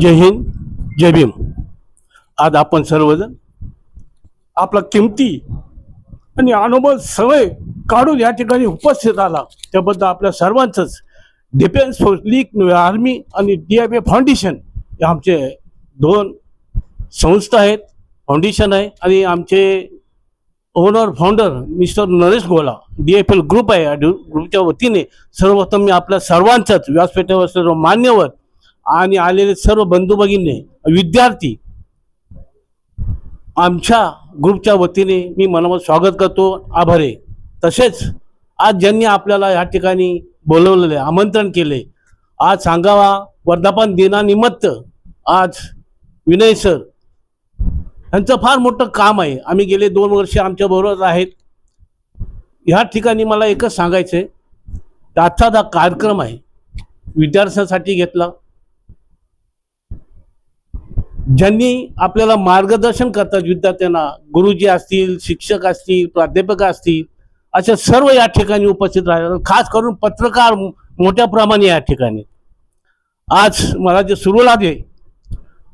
जय हिंद जय भीम. आज आपण सर्वजण आपला किमती आणि अनुभव सवय काढून या ठिकाणी उपस्थित आला. त्याबद्दल आपल्या सर्वांचंच डिफेन्स फोर्स लीग आर्मी आणि डी एफ ए फाउंडेशन हे आमचे दोन संस्था आहेत फाउंडेशन आहे आणि आमचे ओनर फाउंडर मिस्टर नरेश गोला डी एफ एल ग्रुप आहे. ग्रुपच्या वतीने सर्वप्रथम मी आपल्या सर्वांचंच व्यासपीठावर सर्व मान्यवर आणि आलेले सर्व बंधू भगिनी विद्यार्थी आमच्या ग्रुपच्या वतीने मी मनामध्ये स्वागत करतो आभार आहे. तसेच आज ज्यांनी आपल्याला या ठिकाणी बोलवलेले आमंत्रण केले आज सांगावा वर्धापन दिनानिमित्त आज विनय सर यांचं फार मोठं काम आहे. आम्ही गेले दोन वर्ष आमच्या बरोबर आहेत. ह्या ठिकाणी मला एकच सांगायचं आहे आजचा हा कार्यक्रम आहे विद्यार्थ्यांसाठी घेतला. ज्यांनी आपल्याला मार्गदर्शन करतात विद्यार्थ्यांना गुरुजी असतील शिक्षक असतील प्राध्यापक असतील अशा सर्व या ठिकाणी उपस्थित राहतात. खास करून पत्रकार मोठ्या प्रमाणे या ठिकाणी. आज मला जे सुरू लागले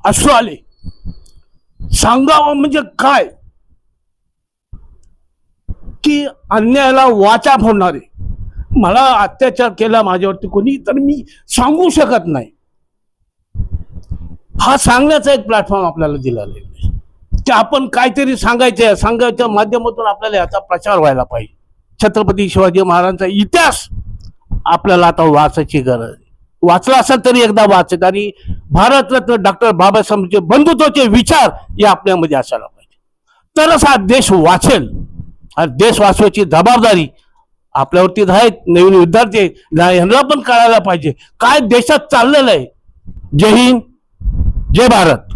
असू आले. सांगावं म्हणजे काय? की अन्यायाला वाचा फोडणारे. मला अत्याचार केला माझ्यावरती कोणी तर मी सांगू शकत नाही. हा सांगण्याचा एक प्लॅटफॉर्म आपल्याला दिलेला आहे. की आपण काहीतरी सांगायचं आहे सांगायच्या माध्यमातून आपल्याला याचा प्रचार व्हायला पाहिजे. छत्रपती शिवाजी महाराजांचा इतिहास आपल्याला आता वाचायची गरज आहे. वाचला असेल तरी एकदा वाचत आणि भारतरत्न डॉक्टर बाबासाहेबांचे बंधुत्वाचे विचार हे आपल्यामध्ये असायला पाहिजे. तरच हा देश वाचेल. हा देश वाचवायची जबाबदारी आपल्यावरती आहेत नवीन विद्यार्थी यांना पण कळायला पाहिजे. काय देशात चाललेलं आहे? जय हिंद. जय भारत.